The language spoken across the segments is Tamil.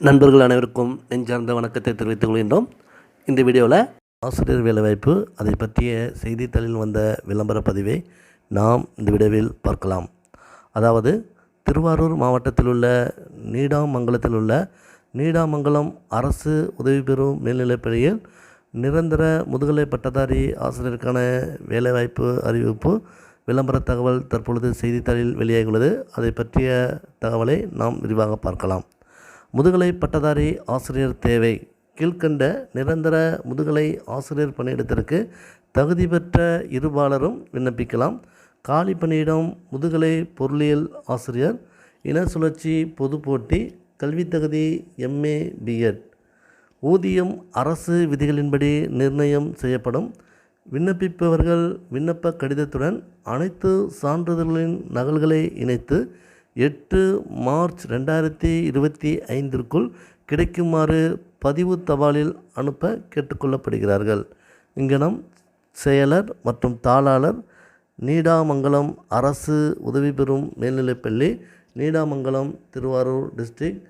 நண்பர்கள் அனைவருக்கும் நெஞ்சார்ந்த வணக்கத்தை தெரிவித்துக் கொள்கின்றோம். இந்த வீடியோவில் ஆசிரியர் வேலைவாய்ப்பு அதை பற்றிய செய்தித்தாளில் வந்த விளம்பர பதிவை நாம் இந்த வீடியோவில் பார்க்கலாம். அதாவது திருவாரூர் மாவட்டத்தில் உள்ள நீடாமங்கலத்தில் உள்ள நீடாமங்கலம் அரசு உதவி பெறும் மேல்நிலைப்பள்ளியில் நிரந்தர முதுகலை பட்டதாரி ஆசிரியருக்கான வேலைவாய்ப்பு அறிவிப்பு விளம்பர தகவல் தற்பொழுது செய்தித்தாளில் வெளியாகியுள்ளது. அதை பற்றிய தகவலை நாம் விரிவாக பார்க்கலாம். முதுகலை பட்டதாரி ஆசிரியர் தேவை. கீழ்க்கண்ட நிரந்தர முதுகலை ஆசிரியர் பணியிடத்திற்கு தகுதி பெற்ற இருபாலரும் விண்ணப்பிக்கலாம். காலி பணியிடம் முதுகலை பொருளியல் ஆசிரியர் இன சுழற்சி பொது போட்டி கல்வித் தகுதி எம்ஏ பிஎட் ஊதியம் அரசு விதிகளின்படி நிர்ணயம் செய்யப்படும். விண்ணப்பிப்பவர்கள் விண்ணப்ப கடிதத்துடன் அனைத்து சான்றிதழ்களின் நகல்களை இணைத்து எட்டு மார்ச் ரெண்டாயிரத்தி இருபத்தி ஐந்திற்குள் கிடைக்குமாறு பதிவு தபாலில் அனுப்ப கேட்டுக்கொள்ளப்படுகிறார்கள். இங்கனம் செயலர் மற்றும் தாளாளர் நீடாமங்கலம் அரசு உதவி பெறும் மேல்நிலைப்பள்ளி நீடாமங்கலம் திருவாரூர் டிஸ்ட்ரிக்ட்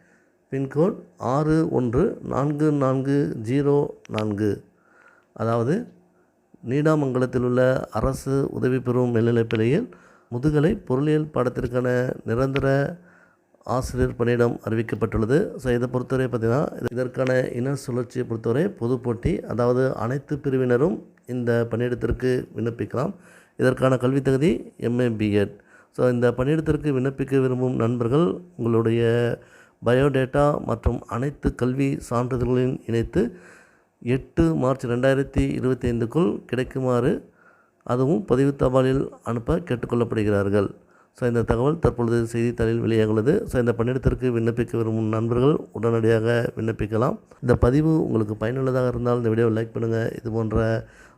பின்கோட் ஆறு ஒன்று நான்கு நான்கு ஜீரோ நான்கு. அதாவது நீடாமங்கலத்தில் உள்ள அரசு உதவி பெறும் மேல்நிலைப்பள்ளியில் முதுகலை பொருளியல் பாடத்திற்கான நிரந்தர ஆசிரியர் பணியிடம் அறிவிக்கப்பட்டுள்ளது. ஸோ இதை பொறுத்தவரை பார்த்திங்கன்னா இதற்கான இன சுழற்சியை பொறுத்தவரை பொது போட்டி அதாவது அனைத்து பிரிவினரும் இந்த பணியிடத்திற்கு விண்ணப்பிக்கலாம். இதற்கான கல்வித் தகுதி எம்ஏ பிஎட் ஸோ இந்த பணியிடத்திற்கு விண்ணப்பிக்க விரும்பும் நண்பர்கள் உங்களுடைய பயோடேட்டா மற்றும் அனைத்து கல்வி சான்றிதழ்களையும் இணைத்து எட்டு மார்ச் ரெண்டாயிரத்தி இருபத்தி ஐந்துக்குள் கிடைக்குமாறு அதுவும் பதிவு தபாலில் அனுப்ப கேட்டுக்கொள்ளப்படுகிறார்கள். ஸோ இந்த தகவல் தற்பொழுது செய்தித்தாளில் வெளியாகுள்ளது ஸோ இந்த பணியிடத்திற்கு விண்ணப்பிக்க விரும்பும் நண்பர்கள் உடனடியாக விண்ணப்பிக்கலாம். இந்த பதிவு உங்களுக்கு பயனுள்ளதாக இருந்தால் இந்த வீடியோவை லைக் பண்ணுங்கள் இது போன்ற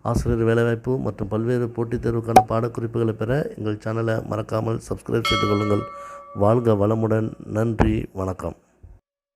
ஆசிரியர் வேலைவாய்ப்பு மற்றும் பல்வேறு போட்டித் தேர்வுக்கான பாடக்குறிப்புகளை பெற எங்கள் சேனலை மறக்காமல் சப்ஸ்கிரைப் செய்து கொள்ளுங்கள். வாழ்க வளமுடன். நன்றி. வணக்கம்.